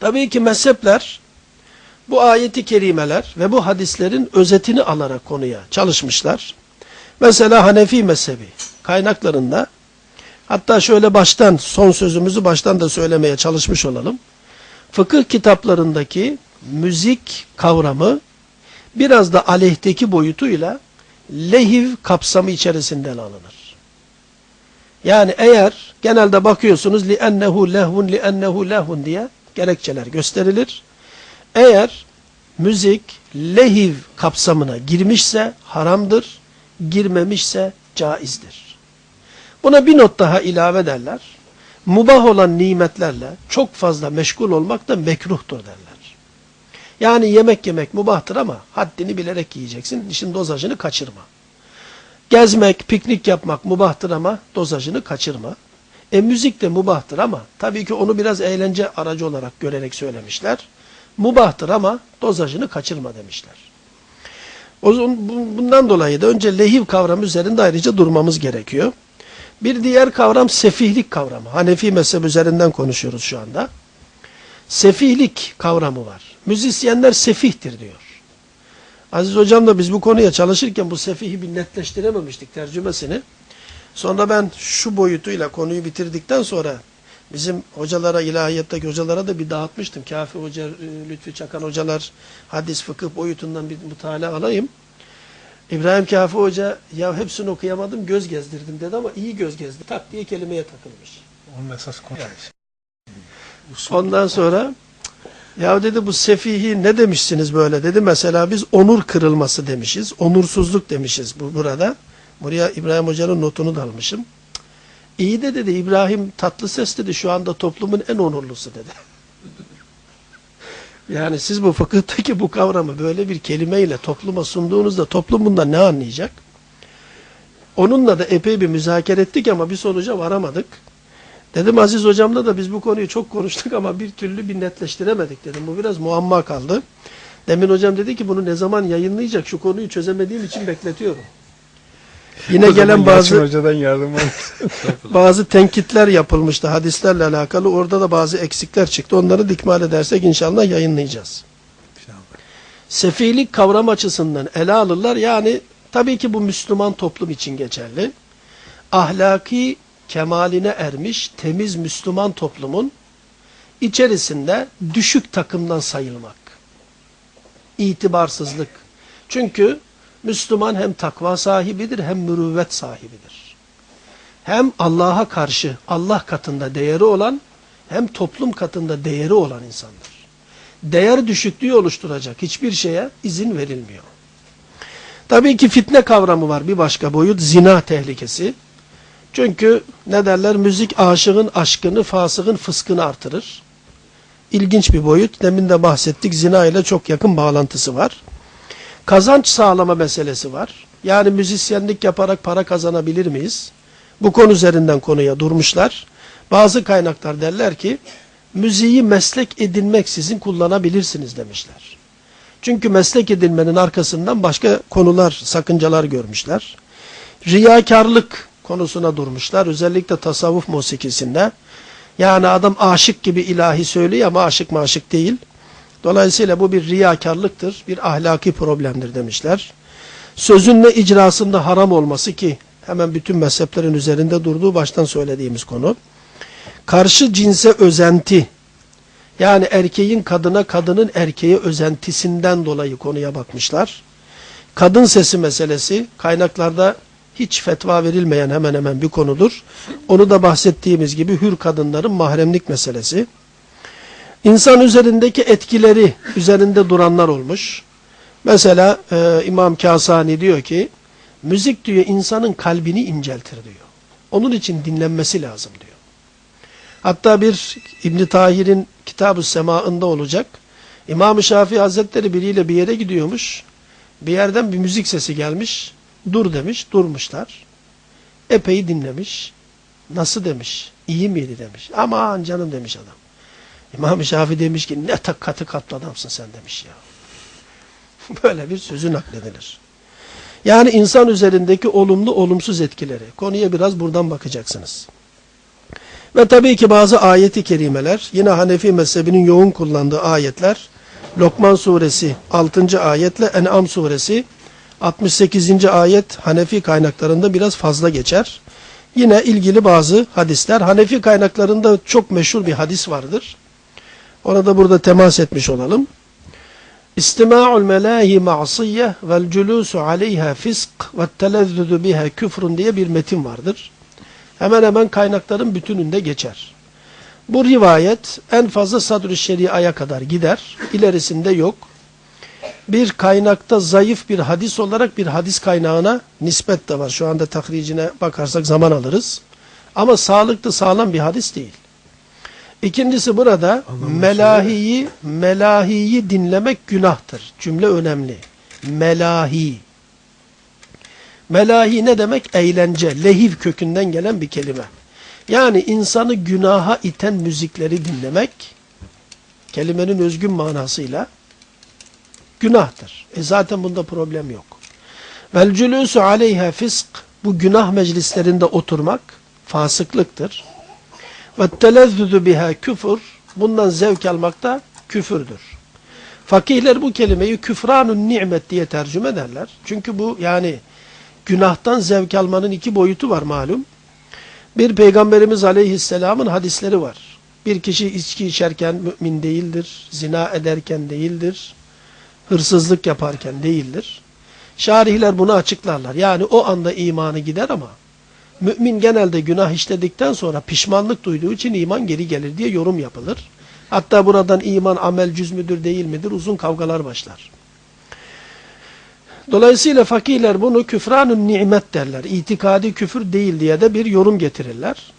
Tabii ki mezhepler bu ayeti kerimeler ve bu hadislerin özetini alarak konuya çalışmışlar. Mesela Hanefi mezhebi kaynaklarında hatta şöyle baştan son sözümüzü baştan da söylemeye çalışmış olalım. Fıkıh kitaplarındaki müzik kavramı biraz da aleyhteki boyutuyla lehiv kapsamı içerisinden alınır. Yani eğer genelde bakıyorsunuz li ennehu lehvun li ennehu lehvun diye gerekçeler gösterilir. Eğer müzik lehiv kapsamına girmişse haramdır, girmemişse caizdir. Buna bir not daha ilave derler. Mubah olan nimetlerle çok fazla meşgul olmak da mekruhtur derler. Yani yemek yemek mubahtır ama haddini bilerek yiyeceksin, işin dozajını kaçırma. Gezmek, piknik yapmak mubahtır ama dozajını kaçırma. E müzik de mubahtır ama tabii ki onu biraz eğlence aracı olarak görerek söylemişler. Mubahtır ama dozajını kaçırma demişler. O bundan dolayı da önce lehiv kavramı üzerinde ayrıca durmamız gerekiyor. Bir diğer kavram sefihlik kavramı. Hanefi mezhep üzerinden konuşuyoruz şu anda. Sefihlik kavramı var. Müzisyenler sefihtir diyor. Aziz hocam da biz bu konuya çalışırken bu sefihi bir netleştirememiştik tercümesini. Sonra ben şu boyutuyla konuyu bitirdikten sonra bizim hocalara, ilahiyattaki hocalara da bir dağıtmıştım. Kafi Hoca, e, Lütfi Çakan hocalar hadis fıkıh boyutundan bir mutala alayım. İbrahim Kafi Hoca ya hepsini okuyamadım göz gezdirdim dedi ama iyi göz gezdi. Tak diye kelimeye takılmış. Onun esas konu. Yani. Ondan sonra ya dedi bu sefihi ne demişsiniz böyle dedi. Mesela biz onur kırılması demişiz. Onursuzluk demişiz bu burada. Buraya İbrahim Hoca'nın notunu da almışım. İyi de dedi İbrahim tatlı ses dedi şu anda toplumun en onurlusu dedi. yani siz bu fıkıhtaki bu kavramı böyle bir kelimeyle topluma sunduğunuzda toplum bundan ne anlayacak? Onunla da epey bir müzakere ettik ama bir sonuca varamadık. Dedim Aziz hocamla da biz bu konuyu çok konuştuk ama bir türlü bir netleştiremedik dedim. Bu biraz muamma kaldı. Demin hocam dedi ki bunu ne zaman yayınlayacak şu konuyu çözemediğim için bekletiyorum. Yine gelen bazı Hoca'dan yardım bazı tenkitler yapılmıştı hadislerle alakalı. Orada da bazı eksikler çıktı. Onları dikmal edersek inşallah yayınlayacağız. Sefilik kavram açısından ele alırlar. Yani tabii ki bu Müslüman toplum için geçerli. Ahlaki kemaline ermiş temiz Müslüman toplumun içerisinde düşük takımdan sayılmak. İtibarsızlık. Çünkü Müslüman hem takva sahibidir hem mürüvvet sahibidir. Hem Allah'a karşı Allah katında değeri olan hem toplum katında değeri olan insandır. Değer düşüklüğü oluşturacak hiçbir şeye izin verilmiyor. Tabii ki fitne kavramı var bir başka boyut zina tehlikesi. Çünkü ne derler müzik aşığın aşkını, fasığın fıskını artırır. İlginç bir boyut. Demin de bahsettik zina ile çok yakın bağlantısı var. Kazanç sağlama meselesi var. Yani müzisyenlik yaparak para kazanabilir miyiz? Bu konu üzerinden konuya durmuşlar. Bazı kaynaklar derler ki müziği meslek edinmek sizin kullanabilirsiniz demişler. Çünkü meslek edinmenin arkasından başka konular, sakıncalar görmüşler. Riyakarlık konusuna durmuşlar. Özellikle tasavvuf musikisinde. Yani adam aşık gibi ilahi söylüyor ama aşık maşık değil. Dolayısıyla bu bir riyakarlıktır, bir ahlaki problemdir demişler. Sözün ve icrasında haram olması ki hemen bütün mezheplerin üzerinde durduğu baştan söylediğimiz konu. Karşı cinse özenti, yani erkeğin kadına, kadının erkeğe özentisinden dolayı konuya bakmışlar. Kadın sesi meselesi kaynaklarda hiç fetva verilmeyen hemen hemen bir konudur. Onu da bahsettiğimiz gibi hür kadınların mahremlik meselesi. İnsan üzerindeki etkileri üzerinde duranlar olmuş. Mesela e, İmam Kasani diyor ki, müzik diyor insanın kalbini inceltir diyor. Onun için dinlenmesi lazım diyor. Hatta bir İbn Tahir'in Kitab-ı Sema'ında olacak. İmam-ı Şafii Hazretleri biriyle bir yere gidiyormuş. Bir yerden bir müzik sesi gelmiş. Dur demiş, durmuşlar. Epey dinlemiş. Nasıl demiş, iyi miydi demiş. Aman canım demiş adam. İmam-ı Şafii demiş ki ne tak katı katlı adamsın sen demiş ya. Böyle bir sözü nakledilir. Yani insan üzerindeki olumlu olumsuz etkileri. Konuya biraz buradan bakacaksınız. Ve tabii ki bazı ayeti kerimeler, yine Hanefi mezhebinin yoğun kullandığı ayetler, Lokman suresi 6. ayetle En'am suresi 68. ayet Hanefi kaynaklarında biraz fazla geçer. Yine ilgili bazı hadisler, Hanefi kaynaklarında çok meşhur bir hadis vardır. Ona da burada temas etmiş olalım. İstima'ul melahi ma'siyye vel culusu aleyha fisk ve telezzuzu biha küfrün diye bir metin vardır. Hemen hemen kaynakların bütününde geçer. Bu rivayet en fazla sadr-ı şeriaya kadar gider. İlerisinde yok. Bir kaynakta zayıf bir hadis olarak bir hadis kaynağına nispet de var. Şu anda tahricine bakarsak zaman alırız. Ama sağlıklı sağlam bir hadis değil. İkincisi burada melahiyi, melahiyi dinlemek günahtır. Cümle önemli. Melahi. Melahi ne demek? Eğlence, lehiv kökünden gelen bir kelime. Yani insanı günaha iten müzikleri dinlemek, kelimenin özgün manasıyla günahtır. E zaten bunda problem yok. Vel cülûsü aleyha fisk, bu günah meclislerinde oturmak fasıklıktır. Ve telezzuzu biha küfür, bundan zevk almak da küfürdür. Fakihler bu kelimeyi küfranun nimet diye tercüme ederler. Çünkü bu yani günahtan zevk almanın iki boyutu var malum. Bir Peygamberimiz Aleyhisselam'ın hadisleri var. Bir kişi içki içerken mümin değildir, zina ederken değildir, hırsızlık yaparken değildir. Şarihler bunu açıklarlar. Yani o anda imanı gider ama mümin genelde günah işledikten sonra pişmanlık duyduğu için iman geri gelir diye yorum yapılır. Hatta buradan iman amel cüz müdür değil midir uzun kavgalar başlar. Dolayısıyla fakihler bunu küfranun nimet derler. İtikadi küfür değil diye de bir yorum getirirler.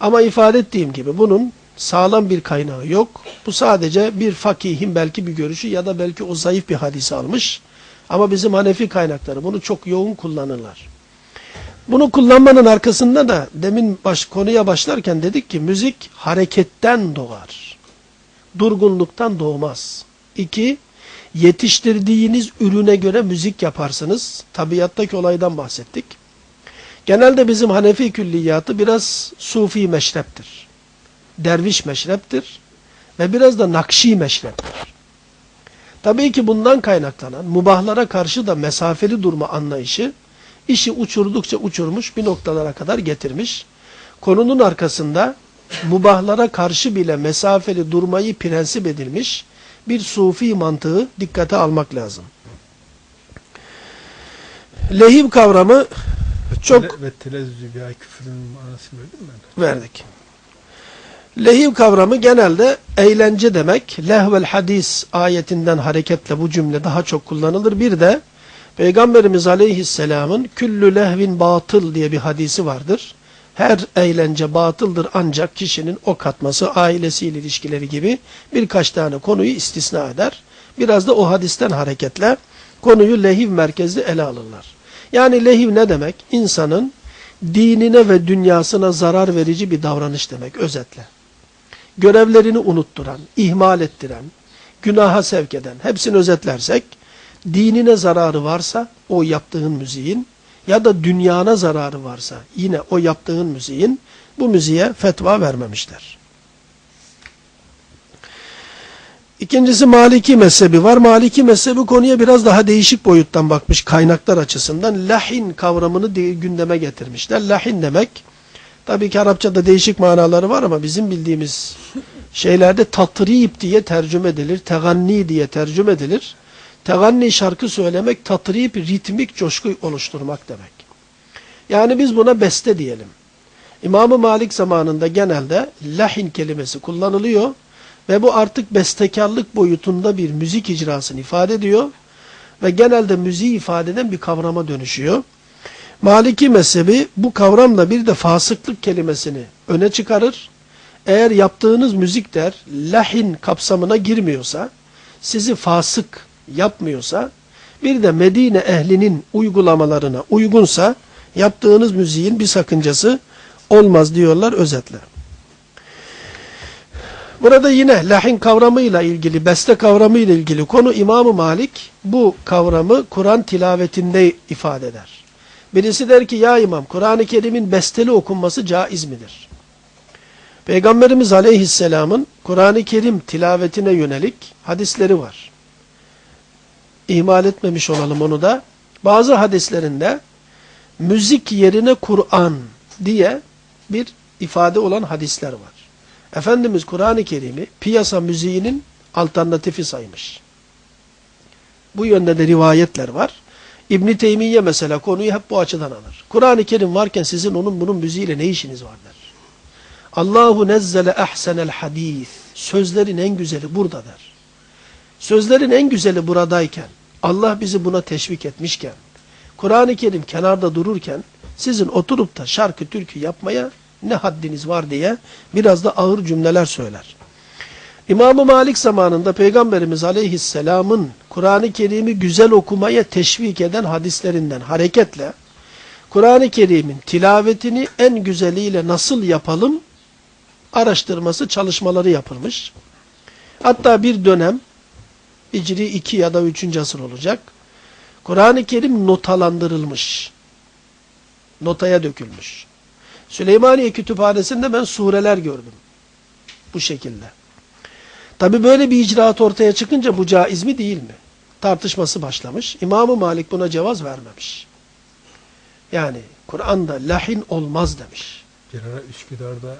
Ama ifade ettiğim gibi bunun sağlam bir kaynağı yok. Bu sadece bir fakihin belki bir görüşü ya da belki o zayıf bir hadisi almış. Ama bizim Hanefi kaynakları bunu çok yoğun kullanırlar. Bunu kullanmanın arkasında da demin baş, konuya başlarken dedik ki müzik hareketten doğar. Durgunluktan doğmaz. İki, yetiştirdiğiniz ürüne göre müzik yaparsınız. Tabiattaki olaydan bahsettik. Genelde bizim Hanefi külliyatı biraz sufi meşreptir. Derviş meşreptir. Ve biraz da nakşi meşreptir. Tabii ki bundan kaynaklanan mubahlara karşı da mesafeli durma anlayışı işi uçurdukça uçurmuş bir noktalara kadar getirmiş. Konunun arkasında mubahlara karşı bile mesafeli durmayı prensip edilmiş bir sufi mantığı dikkate almak lazım. Lehiv kavramı çok ve telezzüzü bir mi? verdik. Lehiv kavramı genelde eğlence demek. Lehvel hadis ayetinden hareketle bu cümle daha çok kullanılır. Bir de Peygamberimiz Aleyhisselam'ın küllü lehvin batıl diye bir hadisi vardır. Her eğlence batıldır ancak kişinin o katması, ailesiyle ilişkileri gibi birkaç tane konuyu istisna eder. Biraz da o hadisten hareketle konuyu lehiv merkezli ele alırlar. Yani lehiv ne demek? İnsanın dinine ve dünyasına zarar verici bir davranış demek özetle. Görevlerini unutturan, ihmal ettiren, günaha sevk eden, hepsini özetlersek, dinine zararı varsa o yaptığın müziğin ya da dünyana zararı varsa yine o yaptığın müziğin bu müziğe fetva vermemişler. İkincisi Maliki mezhebi var. Maliki mezhebi konuya biraz daha değişik boyuttan bakmış kaynaklar açısından. Lahin kavramını gündeme getirmişler. Lahin demek, tabii ki Arapçada değişik manaları var ama bizim bildiğimiz şeylerde tatrip diye tercüme edilir, teganni diye tercüme edilir. Teganni şarkı söylemek, tatrip, ritmik coşku oluşturmak demek. Yani biz buna beste diyelim. İmam-ı Malik zamanında genelde lahin kelimesi kullanılıyor ve bu artık bestekarlık boyutunda bir müzik icrasını ifade ediyor ve genelde müziği ifade eden bir kavrama dönüşüyor. Maliki mezhebi bu kavramla bir de fasıklık kelimesini öne çıkarır. Eğer yaptığınız müzik der lahin kapsamına girmiyorsa, sizi fasık yapmıyorsa, bir de Medine ehlinin uygulamalarına uygunsa, yaptığınız müziğin bir sakıncası olmaz diyorlar özetle. Burada yine lahin kavramıyla ilgili, beste kavramıyla ilgili konu İmam-ı Malik bu kavramı Kur'an tilavetinde ifade eder. Birisi der ki ya imam Kur'an-ı Kerim'in besteli okunması caiz midir? Peygamberimiz Aleyhisselam'ın Kur'an-ı Kerim tilavetine yönelik hadisleri var. İhmal etmemiş olalım onu da. Bazı hadislerinde müzik yerine Kur'an diye bir ifade olan hadisler var. Efendimiz Kur'an-ı Kerim'i piyasa müziğinin alternatifi saymış. Bu yönde de rivayetler var. İbn Teymiye mesela konuyu hep bu açıdan alır. Kur'an-ı Kerim varken sizin onun bunun müziğiyle ne işiniz var der. Allahu nezzele ahsenel hadis. Sözlerin en güzeli buradadır. Sözlerin en güzeli buradayken, Allah bizi buna teşvik etmişken, Kur'an-ı Kerim kenarda dururken, sizin oturup da şarkı türkü yapmaya ne haddiniz var diye biraz da ağır cümleler söyler. İmam-ı Malik zamanında Peygamberimiz Aleyhisselam'ın Kur'an-ı Kerim'i güzel okumaya teşvik eden hadislerinden hareketle, Kur'an-ı Kerim'in tilavetini en güzeliyle nasıl yapalım araştırması, çalışmaları yapılmış. Hatta bir dönem, Hicri 2 ya da 3. asır olacak, Kur'an-ı Kerim notalandırılmış. Notaya dökülmüş. Süleymaniye Kütüphanesi'nde ben sureler gördüm. Bu şekilde. Tabi böyle bir icraat ortaya çıkınca bu caiz mi değil mi? Tartışması başlamış. İmam-ı Malik buna cevaz vermemiş. Yani Kur'an'da lahin olmaz demiş. Bir Üsküdar'da